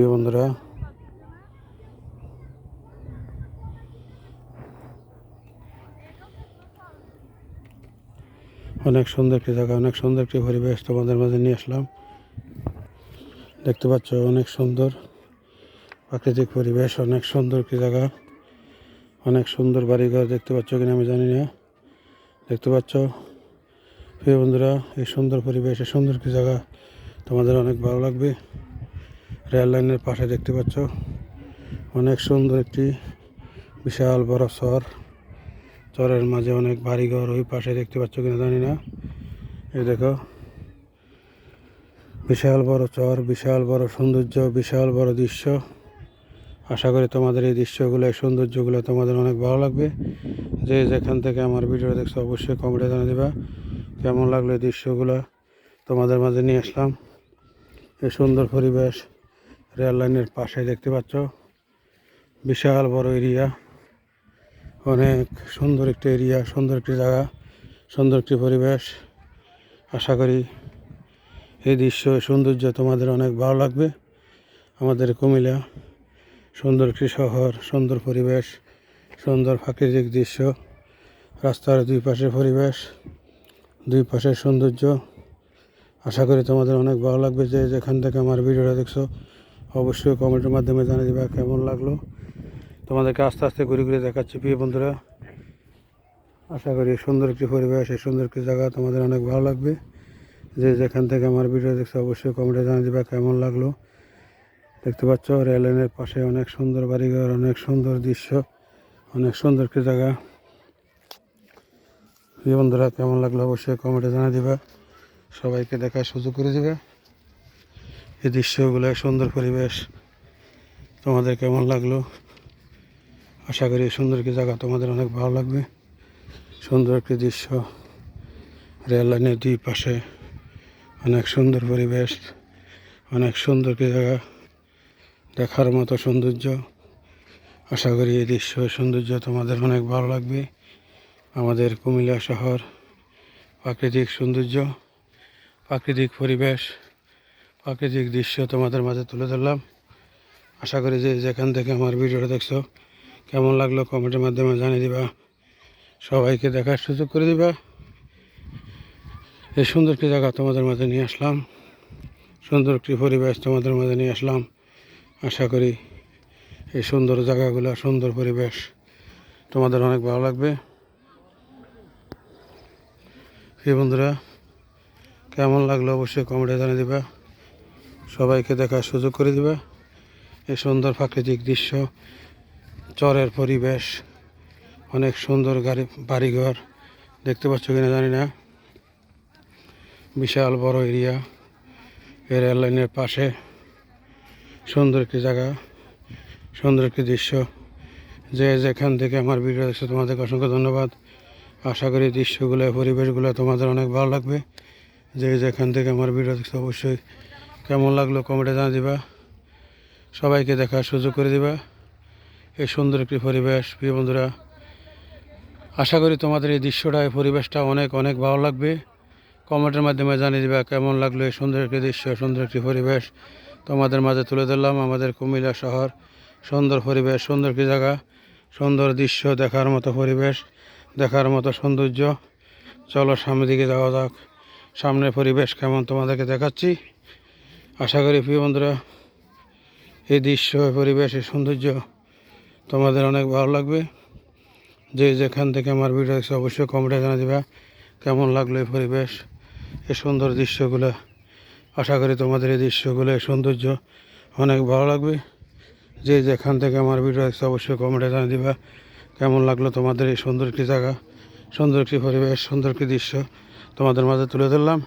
প্রিয় বন্ধুরা, অনেক সুন্দর একটি জায়গা, অনেক সুন্দর একটি পরিবেশ তোমাদের মাঝে নিয়ে আসলাম। দেখতে পাচ্ছ অনেক সুন্দর প্রাকৃতিক পরিবেশ, অনেক সুন্দর একটি জায়গা, অনেক সুন্দর বাড়িঘর দেখতে পাচ্ছ কিনা আমি জানি না। দেখতে পাচ্ছ, প্রিয় বন্ধুরা, এই সুন্দর পরিবেশ, এই সুন্দর একটি জায়গা তোমাদের অনেক ভালো লাগবে। রেল লাইনের পাশে দেখতে পাচ্ছ। অনেক সুন্দর একটি বিশাল বড় শহর। চরের মাঝে অনেক বাড়িঘর, ওই পাশে দেখতে পাচ্ছ কিনা জানি না। এই দেখো। বিশাল বড় চর, বিশাল বড় সৌন্দর্য, বিশাল বড় দৃশ্য। আশা করি তোমাদের এই দৃশ্যগুলো, এই সৌন্দর্যগুলো তোমাদের অনেক ভালো লাগবে। যে যেখান থেকে আমার ভিডিও দেখছ, অবশ্যই কমেন্টে জানিয়ে দেবা। কেমন লাগল এই দৃশ্যগুলো তোমাদের মাঝে নিয়ে আসলাম। এই সুন্দর পরিবেশ। রেল লাইনের পাশে দেখতে পাচ্ছ। বিশাল বড় এরিয়া। অনেক সুন্দর একটি এরিয়া, সুন্দর একটি জায়গা, সুন্দর একটি পরিবেশ। আশা করি এই দৃশ্য সৌন্দর্য তোমাদের অনেক ভালো লাগবে। আমাদের কুমিল্লা, সুন্দর একটি শহর, সুন্দর পরিবেশ, সুন্দর প্রাকৃতিক দৃশ্য। রাস্তার দুই পাশের পরিবেশ, দুই পাশের সৌন্দর্য। আশা করি তোমাদের অনেক ভালো লাগবে যে যেখান থেকে আমার ভিডিওটা দেখছ। অবশ্যই কমেন্টের মাধ্যমে জানিয়ে দিবা কেমন লাগল। তোমাদেরকে আস্তে আস্তে ঘুরে ঘুরে দেখাচ্ছি, প্রিয় বন্ধুরা। আশা করি সুন্দর একটি পরিবেশ, এই সুন্দর একটি জায়গা তোমাদের অনেক ভালো লাগবে। যে যেখান থেকে আমার ভিডিও দেখছ, অবশ্যই কমেন্টে জানিয়ে দিবা কেমন লাগল। দেখতে পাচ্ছ, রেল লাইনের পাশে অনেক সুন্দর বাড়িঘর, অনেক সুন্দর দৃশ্য, অনেক সুন্দর একটি জায়গা। প্রিয় বন্ধুরা, কেমন লাগল? অবশ্যই কমেন্টে জানিয়ে দিবা। সবাইকে দেখার সুযোগ করে দিবে। এই দৃশ্যগুলো, সুন্দর পরিবেশ। তোমাদের কেমন লাগল? আশা করি সুন্দর একটি জায়গা তোমাদের অনেক ভালো লাগবে। সুন্দর একটি দৃশ্য। রেল লাইনের দুই পাশে অনেক সুন্দর পরিবেশ, অনেক সুন্দর একটি জায়গা দেখার মতো সৌন্দর্য। আশা করি এই দৃশ্য, সৌন্দর্য তোমাদের অনেক ভালো লাগবে। আমাদের কুমিল্লা শহর প্রাকৃতিক সৌন্দর্য, প্রাকৃতিক পরিবেশ। প্রাকৃতিক দৃশ্য তোমাদের মাঝে তুলে ধরলাম। আশা করি যে যেখান থেকে আমার ভিডিওটা দেখছ, কেমন লাগল কমেন্টের মাধ্যমে জানিয়ে দিবা। সবাইকে দেখার সুযোগ করে দিবা। এই সুন্দর একটি জায়গা তোমাদের মাঝে নিয়ে আসলাম। সুন্দর একটি পরিবেশ তোমাদের মাঝে নিয়ে আসলাম। আশা করি এই সুন্দর জায়গাগুলো, সুন্দর পরিবেশ তোমাদের অনেক ভালো লাগবে। বন্ধুরা, কেমন লাগল অবশ্যই কমেন্টে জানিয়ে দিবা। সবাইকে দেখার সুযোগ করে দিবা। এই সুন্দর প্রাকৃতিক দৃশ্য, চরের পরিবেশ, অনেক সুন্দর গাড়ি, বাড়িঘর, দেখতে পাচ্ছ কিনা জানি না। বিশাল বড় এরিয়া, এই রেল লাইনের পাশে। সুন্দর একটি জায়গা, সুন্দর একটি দৃশ্য। যে যেখান থেকে আমার ভিডিও দেখছ, তোমাদেরকে অসংখ্য ধন্যবাদ। আশা করি দৃশ্যগুলো, পরিবেশগুলো তোমাদের অনেক ভালো লাগবে। যে যেখান থেকে আমার ভিডিও দেখছ, অবশ্যই কেমন লাগল কমেন্টে জানিয়ে দিবা। সবাইকে দেখার সুযোগ করে দিবা। এই সুন্দর একটি পরিবেশ, প্রিয় বন্ধুরা। আশা করি তোমাদের এই দৃশ্যটা, এই পরিবেশটা অনেক অনেক ভালো লাগবে। কমেন্টের মাধ্যমে জানিয়ে দিবা কেমন লাগল এই সুন্দর একটি দৃশ্য, সুন্দর একটি পরিবেশ। তোমাদের মাঝে তুলে ধরলাম আমাদের কুমিল্লা শহর। সুন্দর পরিবেশ, সুন্দর একটি জায়গা, সুন্দর দৃশ্য, দেখার মতো পরিবেশ, দেখার মতো সৌন্দর্য। চলো সামনের দিকে যাওয়া যাক। সামনের পরিবেশ কেমন তোমাদেরকে দেখাচ্ছি। আশা করি প্রিয় বন্ধুরা, এই দৃশ্য, এই পরিবেশ, এই সৌন্দর্য তোমাদের অনেক ভালো লাগবে। যে যেখান থেকে আমার ভিডিও দেখছে, অবশ্যই কমেন্টে জানা দেবে কেমন লাগল এই পরিবেশ, এই সুন্দর দৃশ্যগুলো। আশা করি তোমাদের এই দৃশ্যগুলো, এই সৌন্দর্য অনেক ভালো লাগবে। যে যেখান থেকে আমার ভিডিও দেখছে, অবশ্যই কমেন্টে জানা দিবা কেমন লাগল তোমাদের এই সুন্দর একটি জায়গা, সুন্দর একটি পরিবেশ, সুন্দর একটি দৃশ্য তোমাদের মাঝে তুলে ধরলাম।